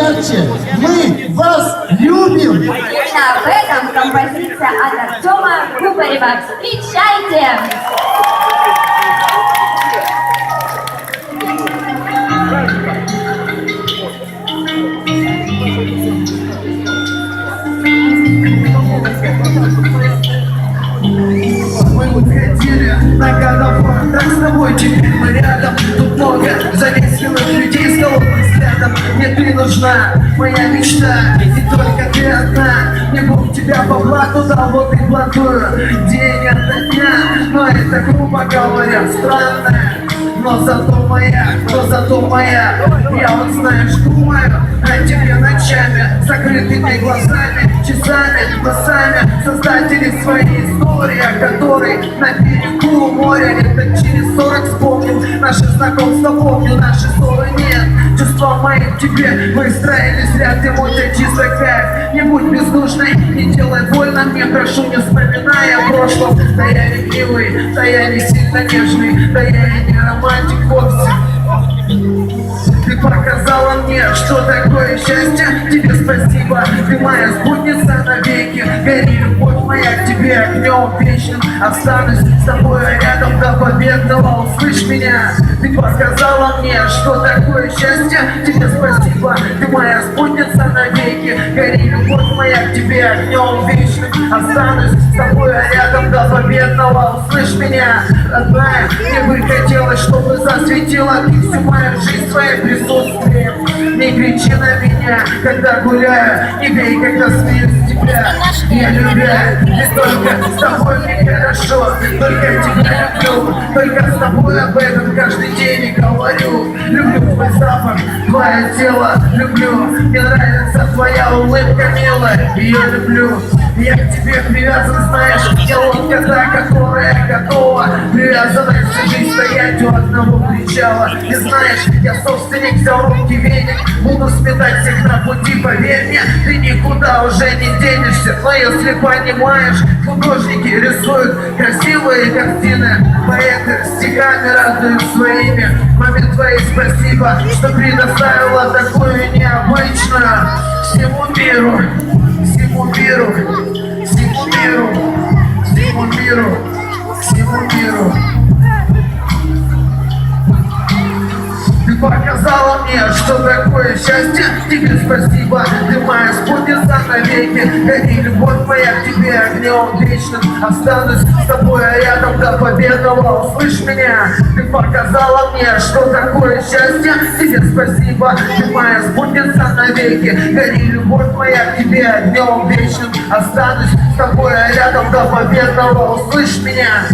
ярче. Мы вас любим. Именно об этом композиция от Артема Кубарева. Встречайте! Мы уходили на годовой Так с тобой теперь мы рядом Тут много завистливых людей с взглядом Мне ты нужна, моя мечта И только ты одна. Мне Бог тебя по блату дал, вот и блатую День ото дня, но это грубо говоря странно. Но зато моя, но зато моя. Я вот знаешь, думаю о тебе ночами Закрытыми глазами, часами, носами. Создатели своей истории, о которой на берегу моря Лет через сорок вспомним Наши знакомства помню, наши ссоры нет Чувства мои к тебе выстроили зря Ты мой ты чистый кайф. Не будь бездушной, не делай больно мне Прошу, не вспоминая о прошлом. Да я ревнивый, да я не сильно нежный Да я и не романтик вовсе. Ты показала мне, что такое счастье. Тебе спасибо, ты моя спутница навеки. Гори, любовь моя, к тебе огнем вечным Останусь с тобой рядом до победного. Услышь меня, ты показала мне, что такое счастье. Тебе спасибо, ты моя спутница навеки. Гори, любовь моя, к тебе огнем вечным Останусь с тобой рядом до победного. Услышь меня, родная, мне бы хотелось, чтобы засветила ты всю мою жизнь своим присутствием Не кричи на меня, когда гуляю Не бей, когда смеюсь с тебя. Я любя, и только с тобой мне хорошо Только тебя люблю, только с тобой об этом каждый день и говорю. Люблю твой запах, твое тело, люблю. Мне нравится твоя улыбка, милая я люблю, я к тебе привязан, знаешь Я лодка та, которая готова Привязанная всю жизнь стоять у одного причала И знаешь, я собственник, взял руки веник Буду сметать на пути, поверь мне. Ты никуда уже не денешься. Но если понимаешь, художники рисуют красивые картины. Поэты стихами радуют своими. Маме твоей спасибо, что предоставила такую необычную Всему миру, всему миру, всему миру. Ты показала мне, что такое счастье. Тебе спасибо, ты моя спутница навеки Гори, любовь моя к тебе огнем вечным Останусь с тобой рядом до победного. Услышь меня, ты показала мне, что такое счастье. Тебе спасибо, ты моя спутница навеки Гори, любовь моя к тебе огнем вечным Останусь. С тобой рядом до победного. Услышь меня.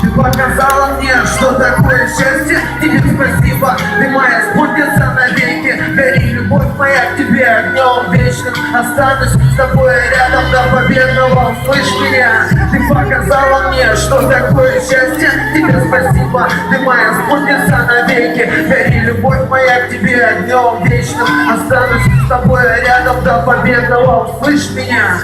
Ты показала мне, что такое счастье. Тебе спасибо, ты моя спутница навеки любовь моя к тебе огнем вечным Останусь с тобой рядом до победного. Услышь меня, ты показала мне, что такое счастье. Тебе спасибо, ты моя спутница навеки. Гори, любовь моя к тебе огнем вечным Останусь с тобой рядом до победного. Услышь меня